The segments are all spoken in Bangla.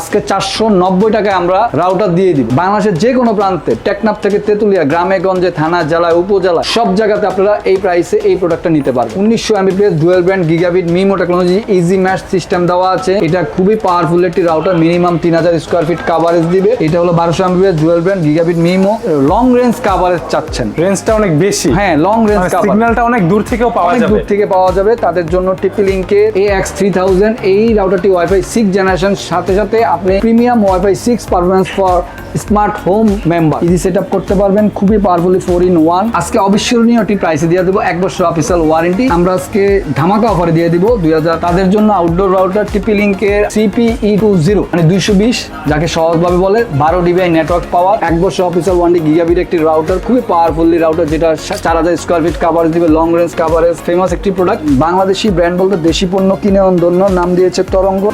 আজকে চারশো নব্বই টাকায় আমরা রাউটার দিয়ে দিব। বাংলাদেশের যে কোনো প্রান্তে টেকনাফ থেকে তেতুলিয়া গ্রামে গঞ্জে থানা জেলায় উপজেলা সব জায়গাতে আপনারা এই প্রাইসে এই প্রোডাক্টটা নিতে পারবেন। উনিশশো Mbps dual brand gigabit MIMO technology easy mesh system দেওয়া আছে। এটা খুবই পাওয়ারফুল একটি রাউটার মিনিমাম তিন হাজার স্কোয়ার ফিট কাভারেজ দিবে। এটা হলো বারোশো Mbps dual brand gigabit MIMO long range coverage চাচ্ছেন। রেঞ্জটা অনেক বেশি। হ্যাঁ লং রেঞ্জ সিগন্যালটা অনেক দূর থেকেও পাওয়া যাবে দূর থেকে পাওয়া যাবে। তাদের জন্য টিপি লিঙ্কের এ এক্স থ্রি থাউজেন্ড এই রাউটারটি ওয়াইফাই সিক্স জেনারেশন সাথে সাথে আপনি premium wifi six performance for smart home member easy set করতে পারবেন, খুবই পাওয়ারফুলি ফোর ইন ওয়ান আজকে অবিস্মরণীয় একটি প্রাইসে দিয়ে দেবো, এক বছর অফিসিয়াল ওয়ারেন্টি আমরা আজকে ধামাকা অফারে দিয়ে দিব দুই হাজার। তাদের জন্য আউটডোর রাউটার টিপি লিঙ্কের সিপিই টু জিরো মানে দুইশো বিশ, যাকে সহজভাবে বলে বারো ডিবিআই নেটওয়ার্ক পাওয়ার এক বছর অফিসিয়াল ওয়ান গিগাবিট একটি রাউটার খুবই পাওয়ারফুলি রাউটার যেটা চার হাজার স্কোয়ার ফিট কাভারেজ দিবে লং রেঞ্জ কাভারেজ ফেমাস একটি প্রোডাক্ট বাংলাদেশি ব্র্যান্ড বলতে দেশি পণ্য কিনে অন্ধন্য নাম দিয়েছে তরঙ্গ।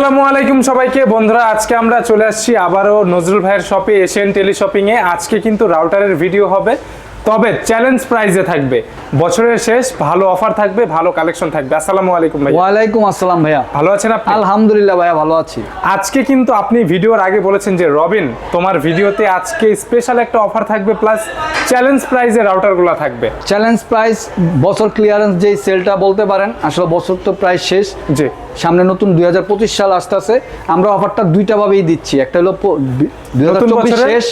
আসসালামু আলাইকুম সবাইকে। বন্ধুরা আজকে আমরা চলে আসছি আবারও নজরুল ভাইয়ের শপে এশিয়ান টেলি শপিং এ। আজকে কিন্তু রাউটারের ভিডিও হবে। তবে চ্যালেঞ্জ প্রাইজে থাকবে। বছরের শেষ ভালো অফার থাকবে ভালো কালেকশন থাকবে। আসসালামু আলাইকুম ভাই ওয়ালাইকুম আসসালাম ভাইয়া। ভালো আছেন আপনি? আলহামদুলিল্লাহ ভাইয়া ভালো আছি। আজকে কিন্তু আপনি ভিডিওর আগে বলেছেন যে রবিন তোমার ভিডিওতে আজকে স্পেশাল একটা অফার থাকবে প্লাস চ্যালেঞ্জ প্রাইজে রাউটারগুলো থাকবে। চ্যালেঞ্জ প্রাইস বছর ক্লিয়ারেন্স যেই সেলটা বলতে পারেন আসলে বছর তো প্রায় শেষ। জি। সামনে নতুন দুই হাজার পঁচিশ সাল আসতেছে আমরা অফারটা দুইটা ভাবেই দিচ্ছি। একটা হলো দুই? শেষ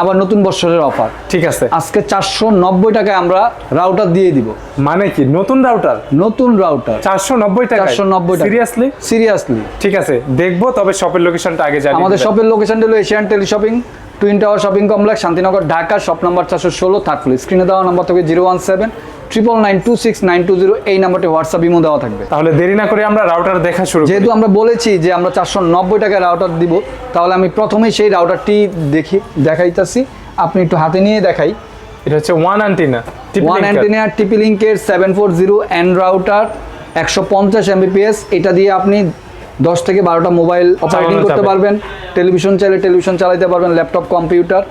আবার নতুন বছরের অফার ঠিক আছে। আজকে চারশো নব্বই টাকায় আমরা রাউটার দিয়ে দিব। মানে কি? নতুন রাউটার নতুন রাউটার চারশো নব্বই টাকা 490 নব্বই সিরিয়াসলি সিরিয়াসলি ঠিক আছে দেখব তবে শপের লোকেশনটা আগে জানি আমাদের শপের লোকেশনটা হলো Asian tele shopping twin tower shopping complex Shantinagar Dhaka shop number চারশো ষোলো থার্ড ফ্লোর স্ক্রিনে দেওয়া নাম্বার থেকে zero one seven triple nine two six nine two zero এই নাম্বারটি হোয়াটসঅ্যাপ ইমো দেওয়া থাকবে। তাহলে দেরি না করে আমরা রাউটার দেখা শুরু যেহেতু আমরা বলেছি যে আমরা চারশো নব্বই টাকায় রাউটার দিব তাহলে আমি প্রথমেই সেই রাউটারটি দেখি দেখাইতেছি। আপনি একটু হাতে নিয়ে দেখাই। এটা হচ্ছে ওয়ান অ্যান্টিনা ওয়ান অ্যান্টেনিয়ার টিপি লিঙ্কের seven four zero and router একশো পঞ্চাশ এমবিপিএস এটা দিয়ে আপনি দশ থেকে বারোটা মোবাইল অপারেটিং করতে পারবেন টেলিভিশন চাইলে টেলিভিশন চালাতে পারবেন laptop computer.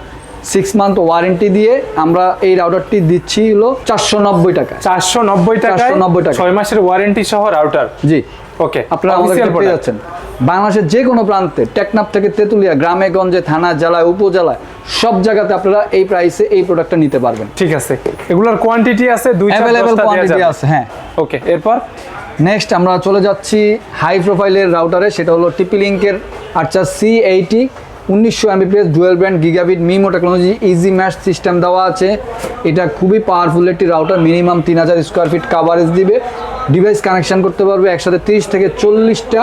Six month warranty দিয়ে আমরা এই রাউটারটি দিচ্ছি হলো চারশো নব্বই টাকা চারশো নব্বই টাকা 490 টাকা। ছয় মাসের ওয়ারেন্টি সহ রাউটার জি। ওকে আপনারা আমাদের পেয়ে যাচ্ছেন। বাংলাদেশের যে কোনো প্রান্তে টেকনাফ থেকে তেতুলিয়া গ্রামে গঞ্জে থানা জেলায় উপজেলায় সব জায়গাতে আপনারা এই প্রাইসে এই প্রোডাক্টটা নিতে পারবেন। ঠিক আছে। এগুলোর কোয়ান্টিটি আছে দুই অ্যাভেলেবেল কোয়ান্টিটি আছে হ্যাঁ। ওকে এরপর? নেক্সট আমরা চলে যাচ্ছি হাই প্রোফাইলের রাউটারে সেটা হলো টিপি লিঙ্কের আচ্ছা সি এইটি উনিশশো Mbps dual brand gigabit MIMO technology easy mesh system দেওয়া আছে। এটা খুবই পাওয়ারফুল একটি রাউটার মিনিমাম তিন হাজার স্কোয়ার ফিট কাভারেজ দিবে। ডিভাইস কানেকশান করতে পারবে একসাথে তিরিশ থেকে চল্লিশটা।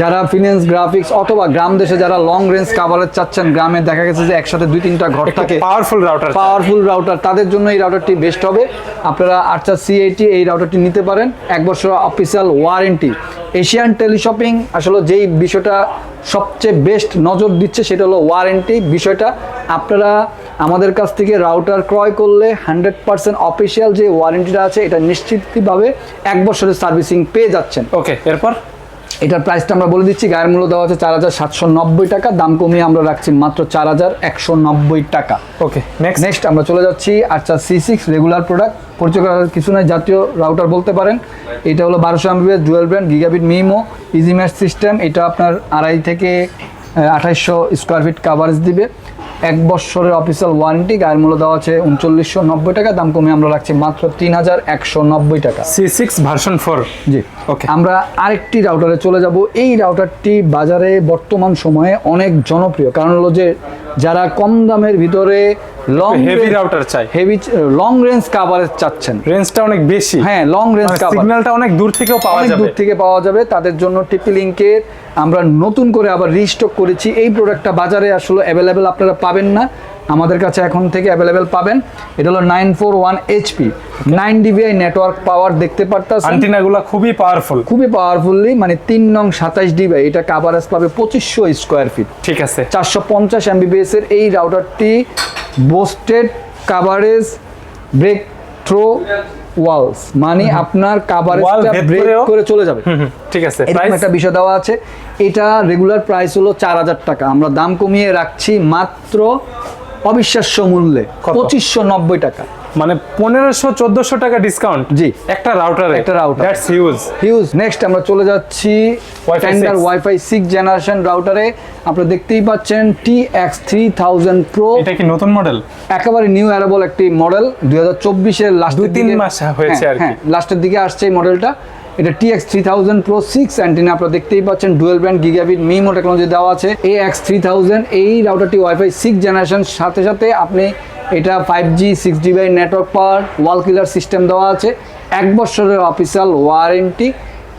যারা ফিনান্স গ্রাফিক্স অথবা গ্রাম দেশে যারা লং রেঞ্জ কাভারেজ চাচ্ছেন গ্রামে দেখা গেছে যে একসাথে দুই তিনটা ঘর থাকে। পাওয়ারফুল রাউটার পাওয়ারফুল রাউটার তাদের জন্য এই রাউটারটি বেস্ট হবে। আপনারা আচ্ছা সি এইটি এই রাউটারটি নিতে পারেন। এক বছর অফিসিয়াল ওয়ারেন্টি এশিয়ান টেলিশপিং আসলে যেই বিষয়টা সবচেয়ে বেস্ট নজর দিচ্ছে সেটা হলো ওয়ারেন্টি বিষয়টা। আপনারা আমাদের কাছ থেকে রাউটার ক্রয় করলে হান্ড্রেড পার্সেন্ট অফিসিয়াল যে ওয়ারেন্টিটা আছে এটা নিশ্চিতভাবে এক বছরের সার্ভিসিং পেয়ে যাচ্ছেন। ওকে এরপর? এটার প্রাইসটা আমরা বলে দিচ্ছি গায়ের মূল্য দেওয়া আছে চার হাজার সাতশো নব্বই টাকা দাম কমিয়ে আমরা রাখছি মাত্র চার হাজার একশো নব্বই টাকা। ওকে নেক্সট নেক্সট আমরা চলে যাচ্ছি আচ্ছা সি সিক্স রেগুলার প্রোডাক্ট পরিচয় করার কিছু নাই জাতীয় রাউটার বলতে পারেন। এটা হলো বারোশো MBS dual brand gigabit MIMO easy mesh system এটা আপনার আড়াই থেকে আঠাইশশো স্কোয়ার ফিট কাভারেজ দিবে। এক বছরের অফিসিয়াল ওয়ারেন্টি গায়ের মূল্য দেওয়া আছে উনচল্লিশশো নব্বই টাকা দাম কমে আমরা রাখছি মাত্র তিন হাজার একশো নব্বই টাকা। C six version four G. Okay আমরা আরেকটি রাউটারে চলে যাব। এই রাউটারটি বাজারে বর্তমান সময়ে অনেক জনপ্রিয়। কারণ হলো যে যারা কম দামের ভিতরে লং হেভি রাউটার চাই। হেভি লং রেঞ্জ কাভারেজ চাচ্ছেন। রেঞ্জটা অনেক বেশি। হ্যাঁ লং রেঞ্জ কাভার সিগন্যালটা অনেক দূর থেকেও পাওয়া যাবে দূর থেকে পাওয়া যাবে। তাদের জন্য টিপি লিঙ্কের আমরা নতুন করে আবার রিস্টক করেছি। এই প্রোডাক্টটা বাজারে আসলে অ্যাভেলেবেল আপনারা পাবেন না। আমাদের কাছে এখন থেকে অ্যাভেলেবেল পাবেন। এটা হলো nine four one HP nine dBi network power দেখতে পারতেছেন। আন্টিনাগুলো খুবই পাওয়ারফুল খুবই পাওয়ারফুল্লি মানে তিন নং সাতাইশ ডিবাই এটা কাভারেজ পাবে পঁচিশশো স্কোয়ার ফিট ঠিক আছে। চারশো পঞ্চাশ এমবিবিএস এর এই রাউটারটি boosted coverage break through walls মানে আপনার কাভারেজটা ব্রেক করে চলে যাবে। ঠিক আছে। এরকম প্রাইস একটা বিষয় দেওয়া আছে। এটা রেগুলার প্রাইস হলো চার হাজার টাকা। আমরা দাম কমিয়ে রাখছি মাত্র অবিশ্বাস্য মূল্যে পঁচিশশো নব্বই টাকা। মানে পনেরোশো চোদ্দশো টাকা ডিসকাউন্ট জি। একটা রাউটারে একটা router that's huge huge next আমরা চলে যাচ্ছি স্ট্যান্ডার্ড ওয়াইফাই সিক্স জেনারেশন রাউটারে আপনারা দেখতেই পাচ্ছেন T X three thousand pro এটা কি নতুন মডেল একেবারে নিউ অ্যারেবল একটি মডেল দুই হাজার চব্বিশের লাস্ট দুই তিন মাস হয়েছে আর কি। হ্যাঁ লাস্টের দিকে আসছে এই মডেলটা এটা TX three thousand pro six antenna আপনারা দেখতেই পাচ্ছেন dual band gigabit MIMO technology দেওয়া আছে এ এক্স থ্রি থাউজেন্ড এই রাউটারটি ওয়াইফাই সিক্স জেনারেশন সাথে সাথে আপনি এটা five G six GB network power wall killer system দেওয়া আছে এক বছরের অফিসিয়াল ওয়ারেন্টি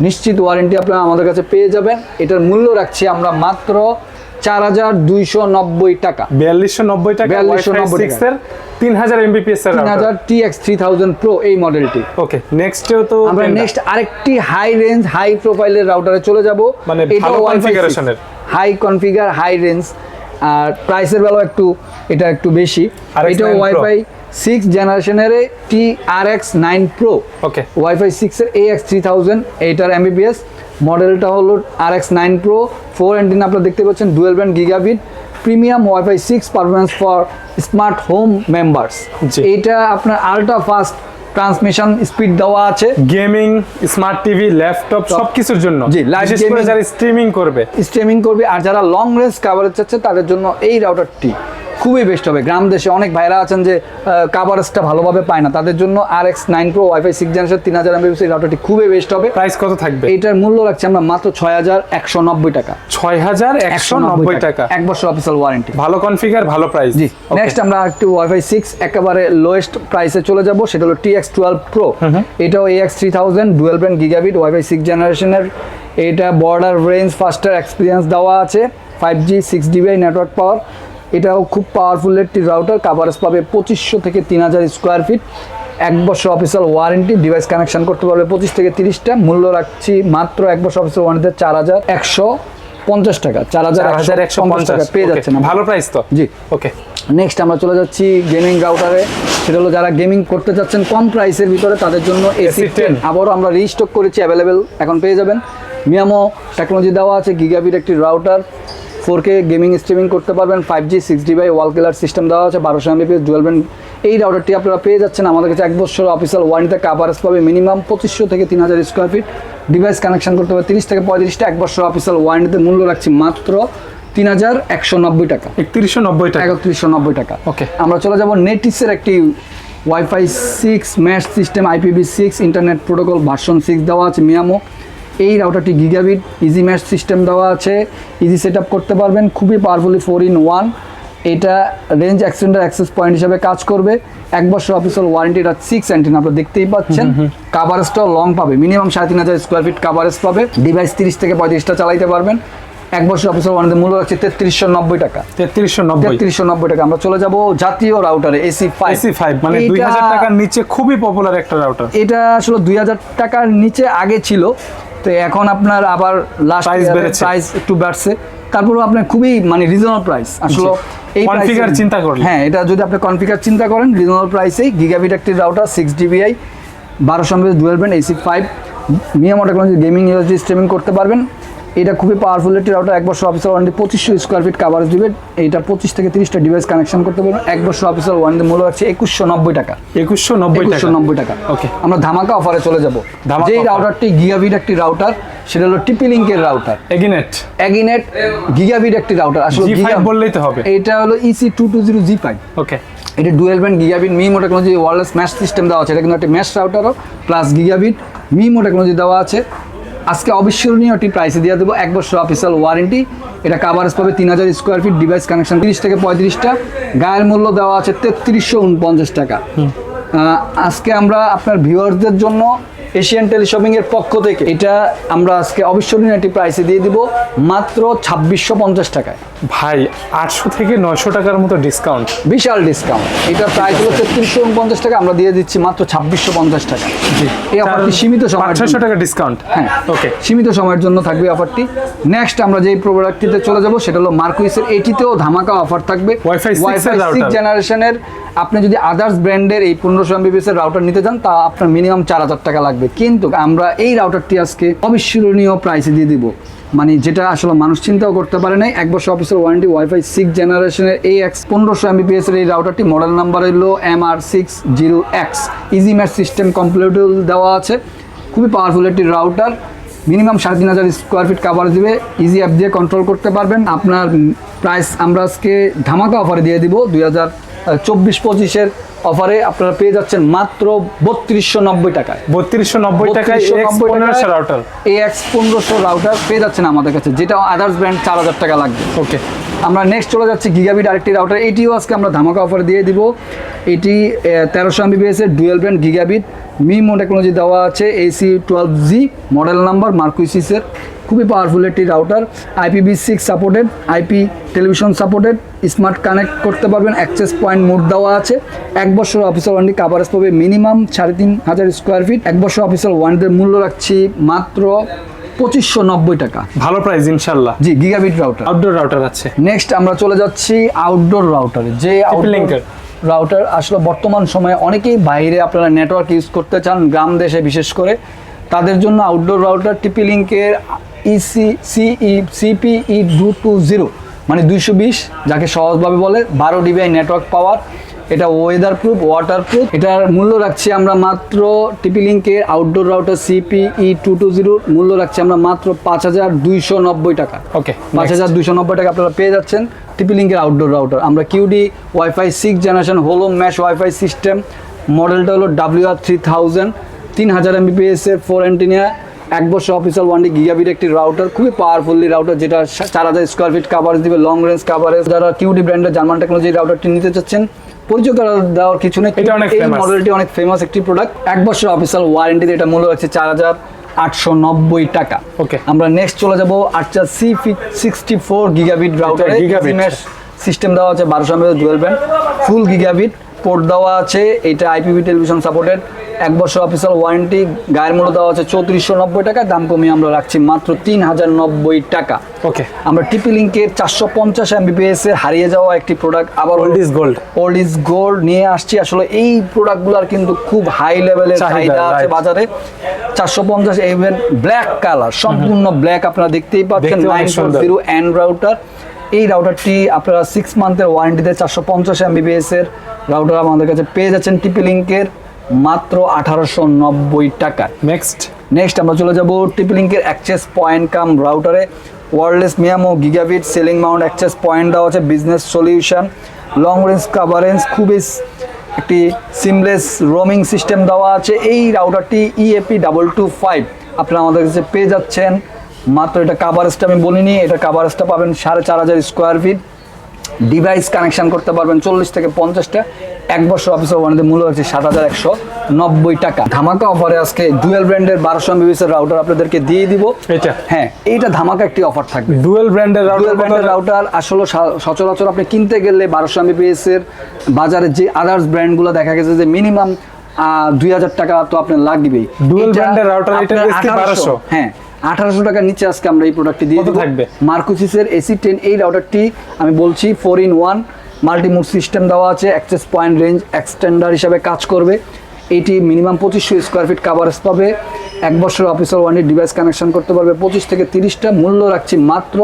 নিশ্চিত ওয়ারেন্টি আপনারা আমাদের কাছে পেয়ে যাবেন এটার মূল্য রাখছি আমরা মাত্র চার হাজার দুইশো নব্বই টাকা। বিয়াল্লিশশো নব্বই টাকা বিয়াল্লিশশো নব্বই 3000 এমবিপিএস এর 3000 TX 3000 Pro এই মডেলটি ওকে নেক্সটও তো আমরা নেক্সট আরেকটি হাই রেঞ্জ হাই প্রোফাইলের রাউটারে চলে যাব। মানে ভালো কনফিগারেশনের হাই কনফিগার হাই রেঞ্জ আর প্রাইসের বেলাও একটু এটা একটু বেশি। এটা ওয়াইফাই সিক্স জেনারেশনের T R X nine pro okay wifi সিক্সের এ এক্স থ্রি থাউজেন্ড এইটার এমবিপিএস মডেলটা হলো R X nine pro four antenna আপনারা দেখতে পাচ্ছেন dual band gigabit premium wifi six performance for smart home members এটা আপনার আলট্রা ফাস্ট ট্রান্সমিশন স্পিড দেওয়া আছে। গেমিং স্মার্ট টিভি ল্যাপটপ সব কিছুর জন্য। জি, বিশেষ করে যারা স্ট্রিমিং করবে। স্ট্রিমিং করবে আর যারা লং রেঞ্জ কাভারেজ চাচ্ছে তাদের জন্য এই রাউটারটি খুবই বেস্ট হবে। গ্রাম দেশে অনেক ভাইরা আছেন যে কাভারেজটা ভালোভাবে পায় না। তাদের জন্য R X nine pro wifi six generation তিন হাজার এই রাউটারটি খুবই বেস্ট হবে। প্রাইস কত থাকবে? এটার মূল্য রাখছি আমরা মাত্র ছয় হাজার একশো নব্বই টাকা। ছয় হাজার একশো নব্বই টাকা। এক বছর অফিসিয়াল ওয়ারেন্টি ভালো কনফিগার ভালো প্রাইস জি। নেক্সট আমরা একটু ওয়াইফাই সিক্স একেবারে লোয়েস্ট প্রাইসে চলে যাব। সেটা হলো টি এক্স টুয়েলভ প্রো এটাও A X three thousand dual brand gigabit wifi six জেনারেশনের এটা বর্ডার রেঞ্জ ফাস্টার এক্সপিরিয়েন্স দেওয়া আছে। Five G six dBi network power এটাও খুব পাওয়ারফুল একটি রাউটার কাভারেজ পাবে পঁচিশশো থেকে তিন হাজার স্কোয়ার ফিট এক বছর অফিসিয়াল ওয়ারেন্টি ডিভাইস কানেকশন করতে পারবে পঁচিশ থেকে তিরিশটা। মূল্য রাখছি মাত্র এক বছর অফিসিয়াল ওয়ারেন্টিতে চার হাজার একশো পঞ্চাশ টাকা। চার হাজার হাজার একশো পঞ্চাশ টাকা। পেয়ে যাচ্ছেন আপনারা। ভালো প্রাইস তো? জি। ওকে নেক্সট আমরা চলে যাচ্ছি গেমিং রাউটারে সেটা হলো যারা গেমিং করতে চাচ্ছেন কম প্রাইসের ভিতরে তাদের জন্য এসি AC10 টেন আবারও আমরা রিস্টক করেছি অ্যাভেলেবেল এখন পেয়ে যাবেন। মিয়ামো টেকনোলজি দেওয়া আছে গিগাবিট একটি router four K gaming streaming করতে পারবেন five G six G by wall killer system দেওয়া আছে বারোশো এমবিপিএস ডুয়েল ব্যান্ড এই রাউটারটি আপনারা পেয়ে যাচ্ছেন। আমাদের কাছে এক বছর অফিসিয়াল ওয়ারেন্টিতে কাভারেজ পাবে মিনিমাম পঁচিশশো থেকে তিন হাজার স্কোয়ার ফিট ডিভাইস কানেকশন করতে হবে। তিরিশ থেকে পঁয়ত্রিশটা এক বছর অফিসিয়াল ওয়ারেন্টিতে মূল্য রাখছি মাত্র তিন হাজার একশো নব্বই টাকা। একত্রিশশো নব্বই টাকা। একত্রিশশো নব্বই টাকা। ওকে। আমরা চলে যাব নেটিসের একটি WiFi six mesh system IPV six internet protocol version six দেওয়া আছে মিয়ামো এই রাউটারটি গিগাবিট ইজি ম্যাচ সিস্টেম দেওয়া আছে। ইজি সেট করতে পারবেন খুবই পাওয়ারফুলি ফোর ইন ওয়ান এটা রেঞ্জ এক্সটেন্ডার অ্যাক্সেস পয়েন্ট হিসাবে কাজ করবে। এক বছর অফিসিয়াল ওয়ারেন্টি এটা সিক্স অ্যান্টিন আপনারা দেখতেই পাচ্ছেন। কাভারেজটাও লং পাবে। মিনিমাম সাড়ে তিন হাজার স্কোয়ার ফিট কাভারেজ পাবে। ডিভাইস তিরিশ থেকে পঁয়ত্রিশটা চালাইতে পারবেন। এক বছর অফিসিয়াল ওয়ারেন্টি মূল্য রাখছে তেত্রিশশো নব্বই টাকা। তেত্রিশশো নব্বই। তেত্রিশশো নব্বই টাকা। আমরা চলে যাব জাতীয় রাউটারে এসি ফাইভ এসি ফাইভ মানে দুই হাজার টাকার নিচে খুবই পপুলার একটা রাউটার এটা আসলে দুই হাজার টাকার নিচে আগে ছিল। তো এখন আপনার আবার লাস্ট প্রাইস বেড়েছে। প্রাইস একটু বাড়ছে। তারপরেও আপনার খুবই মানে রিজনেবল প্রাইস আসলে এই কনফিগার চিন্তা করেন হ্যাঁ এটা যদি আপনি কনফিগার চিন্তা করেন রিজনেবল প্রাইসেই গিগাবিট একটি রাউটার সিক্স ডিবিআই বারোশো MB dual band AC five MIMO technology gaming USD streaming করতে পারবেন। এটা খুবই পাওয়ারফুল একটি রাউটার এক বছর অফিসার ওয়ারেন্টি পঁচিশশো স্কোয়ার ফিট কাভারেজ দিবে। এইটা পঁচিশ থেকে তিরিশটা ডিভাইস কানেকশন করতে পারবেন এক বছর অফিসার ওয়ারেন্টি মূল্য হচ্ছে একুশশো নব্বই টাকা। একুশশো নব্বই টাকা। একুশশো নব্বই টাকা। ওকে আমরা ধামাকা অফারে চলে যাব। যেই। রাউটারটি গিগাবিট একটি রাউটার সেটা হলো টিপি লিঙ্কের রাউটার এগিনেট অ্যাগিনেট গিগাবিট একটি রাউটার আসলে বললেই তো হবে। এটা হলো EC two two zero G five okay এটা dual band gigabit MIMO technology wireless mesh system দেওয়া আছে। এটা কিন্তু একটা ম্যাশ রাউটারও প্লাস গিগাবিট মিমো টেকনোলজি দেওয়া আছে। আজকে অবিস্মরণীয় একটি প্রাইসে দিয়ে দেবো এক বছর অফিসিয়াল ওয়ারেন্টি এটা কাভারেজ পাবে তিন হাজার স্কোয়ার ফিট ডিভাইস কানেকশন তিরিশ থেকে পঁয়ত্রিশটা। গায়ের মূল্য দেওয়া আছে তেত্রিশশো উনপঞ্চাশ টাকা। আজকে আমরা আপনার ভিউয়ারদের জন্য এশিয়ান টেলিশপিং এর পক্ষ থেকে এটা আমরা আজকে অবিস্মরণীয় একটি প্রাইসে দিয়ে দিব মাত্র ছাব্বিশশো পঞ্চাশ টাকায়। ভাই আটশো থেকে নয়শো টাকার মতো ডিসকাউন্ট বিশাল ডিসকাউন্ট এটা প্রাইস হলো তেত্রিশশো উনপঞ্চাশ টাকা আমরা দিয়ে দিচ্ছি মাত্র ছাব্বিশশো পঞ্চাশ টাকা। এই অফারটি সীমিত সময় ছয়শো টাকা ডিসকাউন্ট হ্যাঁ ওকে সীমিত সময়ের জন্য থাকবে অফারটি নেক্সট আমরা যেই প্রোডাক্টটিতে চলে যাব সেটা হলো মার্কুইসের এটিতেও ধামাকা অফার থাকবে। Wi-Fi 6 এর ওয়াইফাই সিক্স জেনারেশনের আপনি যদি আদার্স ব্র্যান্ডের এই পনেরোশো এমবিপিএস এর রাউটার নিতে চান, তা আপনার মিনিমাম চার হাজার টাকা লাগবে। কিন্তু আমরা এই রাউটারটি আজকে অবিস্মরণীয় প্রাইসে দিয়ে দিব। মানে যেটা আসলে মানুষ চিন্তাও করতে পারে নাই। এক বছর অফিসের ওয়ারেন্টি ওয়াইফাই সিক্স জেনারেশনের এই এক্স পনেরোশো এমবিপিএস এর এই রাউটারটি মডেল নাম্বার হলো M R six zero X easy mesh system compatible দেওয়া আছে। খুবই পাওয়ারফুল একটি রাউটার মিনিমাম সাড়ে তিন হাজার স্কোয়ার ফিট কাভার দিবে। ইজি অ্যাপ দিয়ে কন্ট্রোল করতে পারবেন। আপনার প্রাইস আমরা আজকে ধামাকা অফারে দিয়ে দিব। দুই হাজার চব্বিশ পঁচিশের অফারে আপনারা পেয়ে যাচ্ছেন মাত্র বত্রিশশো নব্বই টাকায়। বত্রিশশো নব্বই টাকায় এক্স পনেরোশো রাউটার এই এক্স পনেরোশো রাউটার পেয়ে যাচ্ছেন আমাদের কাছে যেটা আদার্স ব্র্যান্ড চার হাজার টাকা লাগবে। ওকে আমরা নেক্সট চলে যাচ্ছি গিগাবিট আরেকটি রাউটার এটিও আজকে আমরা ধামাকা অফার দিয়ে দিব। এটি তেরোশো এমবিবিএস এর dual brand gigabit MIMO technology দেওয়া আছে AC twelve G model number মার্কুইসিসের খুবই পাওয়ারফুল একটি router IPv six supported IP television supported smart connect করতে পারবেন অ্যাক্সেস পয়েন্ট মোড দেওয়া আছে। এক বছর অফিসিয়াল ওয়ারেন্টি কাভারেজ পাবে মিনিমাম সাড়ে তিন হাজার স্কোয়ার ফিট এক বছর অফিসার ওয়ারেন্টির মূল্য রাখছি মাত্র পঁচিশশো নব্বই টাকা। ভালো প্রাইস ইনশাল্লাহ। জি গিগাবিট রাউটার আউটডোর রাউটার আছে। নেক্সট আমরা চলে যাচ্ছি আউটডোর রাউটারে যে link-এর। রাউটার আসলে বর্তমান সময়ে অনেকেই বাইরে আপনারা নেটওয়ার্ক ইউজ করতে চান গ্রাম দেশে বিশেষ করে। তাদের জন্য আউটডোর রাউটার টিপি লিঙ্কের ইসি সিই সিপিই টু টু জিরো মানে দুইশো বিশ যাকে সহজভাবে বলে বারো ডিবিআই নেটওয়ার্ক পাওয়ার এটা ওয়েদার প্রুফ ওয়াটার প্রুফ এটার মূল্য রাখছি আমরা মাত্র টিপি লিঙ্কের outdoor router CPE two two জিরোর মূল্য রাখছি আমরা মাত্র পাঁচ হাজার দুইশো নব্বই টাকা। ওকে পাঁচ হাজার দুশো নব্বই টাকা আপনারা পেয়ে যাচ্ছেন টিপি লিঙ্কের আউটডোর রাউটার আমরা কিউডি ওয়াইফাই সিক্স জেনারেশন হোলো ম্যাশ ওয়াইফাই সিস্টেম মডেলটা হলো ডাব্লিউ আর থ্রি থাউজেন্ড তিন হাজার এমবিপিএস এর ফোর অ্যান্টিনিয়া এক বছর অফিসিয়াল ওয়ানডি গিগাবিট একটি রাউটার খুবই পাওয়ারফুলি রাউটার যেটা চার হাজার স্কোয়ার ফিট কাভারেজ দিবে লং রেঞ্জ কাভারেজ যারা কিউডি ব্র্যান্ডের জার্মান টেকনোলজি রাউটারটি নিতে চাচ্ছেন পরিচয় দেওয়ার কিছু নেই। এই মডেলটি অনেক ফেমাস একটি প্রোডাক্ট এক বছর অফিসিয়াল ওয়ারেন্টিতে এটা মূল্য রাখছে চার হাজার আটশো নব্বই টাকা। Okay. আমরা নেক্সট চলে যাব আচ্ছা C sixty four gigabit router. System দেওয়া আছে বারোশো ML dual band full gigabit port দেওয়া আছে এটা আইপিভি টেলিভিশন সাপোর্টেড এক বছর অফিসিয়াল ওয়ারেন্টি গায়ের মূল্য দেওয়া আছে চৌত্রিশশো নব্বই টাকা দাম কমিয়ে আমরা রাখছি মাত্র তিন হাজার নব্বই টাকা। ওকে আমরা টিপি লিঙ্কের চারশো পঞ্চাশ এমবিপিএস এর হারিয়ে যাওয়া একটি প্রোডাক্ট আবার old is gold old is gold নিয়ে আসছি। আসলে এই প্রোডাক্টগুলোর কিন্তু খুব হাই লেভেলের চাহিদা, আছে বাজারে। চারশো পঞ্চাশ ইভেন ব্ল্যাক কালার সম্পূর্ণ ব্ল্যাক আপনারা দেখতেই পাচ্ছেন নাইন জিরো অ্যান্ড রাউটার এই রাউটারটি আপনারা সিক্স মান্থের ওয়ারেন্টিতে চারশো পঞ্চাশ এমবিবিএস এর রাউটার আমাদের কাছে পেয়ে যাচ্ছেন টিপি লিঙ্কের মাত্র আঠারোশো নব্বই টাকা। নেক্সট নেক্সট আমরা চলে যাব টিপি লিঙ্কের অ্যাক্সেস পয়েন্ট কাম রাউটারে wireless MIMO gigabit ceiling mount access point দেওয়া আছে business solution long range coverage খুবই একটি সিমলেস রোমিং সিস্টেম দেওয়া আছে। এই রাউটারটি ইএপি ডাবল টু ফাইভ আপনারা আমাদের কাছে পেয়ে যাচ্ছেন। মাত্র এটা কাভারেজটা আমি বলিনি এটা কাভারেজটা পাবেন সাড়ে চার হাজার স্কোয়ার ফিট ডিভাইস কানেকশন করতে পারবেন চল্লিশ থেকে পঞ্চাশটা। এক বছর অফিসের ওয়ারেন্টি মূল্য হচ্ছে সাত হাজার একশো নব্বই টাকা। ধামাকা অফারে আজকে ডুয়েল ব্র্যান্ডের বারোশো এমবিবিএসের রাউটার আপনাদেরকে দিয়ে দিব। এটা হ্যাঁ এইটা ধামাকা একটি অফার থাকবে। ডুয়েল ব্র্যান্ডের ডুয়েল রাউটার ব্র্যান্ডের রাউটার আসলে সচরাচর আপনি কিনতে গেলে বারোশো এমবিপিএস এর বাজারে যে আদার্স ব্র্যান্ডগুলো দেখা গেছে যে মিনিমাম দুই হাজার টাকা তো আপনার লাগবেই। এটা এর এটার আপনার SK 1200 হ্যাঁ আঠারোশো টাকার নিচে আজকে আমরা এই প্রোডাক্টটি দিয়ে থাকবে? মার্কুসিসের এসি টেন এই রাউটারটি আমি বলছি four in one multimode system দেওয়া আছে অ্যাক্সেস পয়েন্ট রেঞ্জ এক্সটেন্ডার হিসাবে কাজ করবে। এটি মিনিমাম পঁচিশশো স্কোয়ার ফিট কাভারেজ পাবে। এক বছর অফিসিয়াল ওয়ানের ডিভাইস কানেকশন করতে পারবে। পঁচিশ থেকে তিরিশটা মূল্য রাখছি মাত্র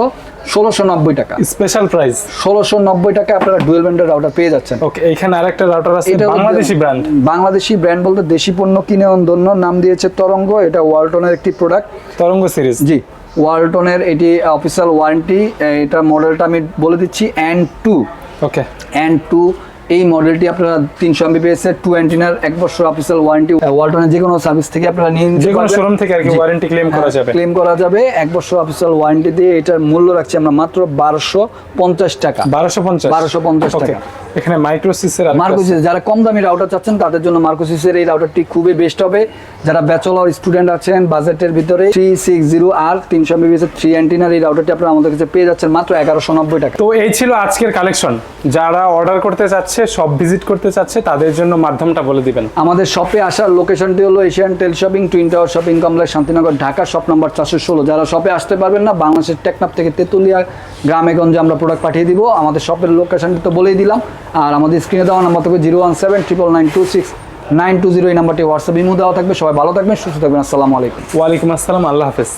ষোলোশো নব্বই টাকা। স্পেশাল প্রাইস ষোলোশো নব্বই টাকা আপনারা ডুয়েল ব্র্যান্ডের রাউটার পেয়ে যাচ্ছেন। ওকে এইখানে আরেকটা রাউটার আছে এটা বাংলাদেশি ব্র্যান্ড বাংলাদেশি ব্র্যান্ড বলতে দেশি পণ্য কিনে অন্য নাম দিয়েছে তরঙ্গ এটা ওয়ালটনের একটি প্রোডাক্ট তরঙ্গ সিরিজ জি ওয়ালটনের এটি অফিসিয়াল ওয়ারেন্টি এটা মডেলটা আমি বলে দিচ্ছি and two okay and two এই মডেলটি আপনারা তিনশো এমবিপিএস পেয়েছে টু অ্যান্টিনার এক বছর অফিসিয়াল ওয়ারেন্টি ওয়ালটনের যে কোনো সার্ভিস থেকে আপনারা নিয়ে যে কোনো শোরুম থেকে আর কি ওয়ারেন্টি ক্লেম করা হ্যাঁ, যাবে। ক্লেম করা যাবে। এক বছর অফিসিয়াল ওয়ারেন্টি দিয়ে এটার মূল্য রাখছি আমরা মাত্র বারোশো পঞ্চাশ টাকা। বারোশো পঞ্চাশ? বারোশো পঞ্চাশ টাকা। এখানে মাইক্রোসিসের মার্কোসিস যারা কম দামি রাউটার চাচ্ছেন তাদের জন্য মার্কোসিসের এই রাউটারটি খুবই বেস্ট হবে। যারা ব্যাচেলর স্টুডেন্ট আছেন বাজেটের ভিতরে থ্রি সিক্স জিরো আর তিনশো এমবিবিএস থ্রি অ্যান্টিনার এই রাউটারটি আপনারা আমাদের কাছে পেয়ে যাচ্ছেন মাত্র এগারোশো নব্বই টাকা। তো এই ছিল আজকের কালেকশন যারা অর্ডার করতে চাচ্ছে সব ভিজিট করতে চাচ্ছে তাদের জন্য মাধ্যমটা বলে দিবেন। আমাদের শপে আসার লোকেশনটি হলো Asian tel shopping twin tower shopping complex Shantinagar Dhaka shop number চারশো ষোলো। যারা শপে আসতে পারবেন না বাংলাদেশের টেকনাপ থেকে তেঁতুলিয়া গ্রামে গঞ্জে আমরা প্রোডাক্ট পাঠিয়ে দিব। আমাদের শপের লোকেশনটি তো বলেই দিলাম। আর আমাদের স্ক্রিনে দেওয়া নাম্বার থাকবে zero one seven triple nine two six nine two zero এই নাম্বারটি হোয়াটসঅ্যাপ ইমো দেওয়া থাকবে। সবাই ভালো থাকবেন, সুস্থ থাকবেন। আসসালামু আলাইকুম। ওয়ালাইকুম আসসালাম, আল্লাহ হাফেজ।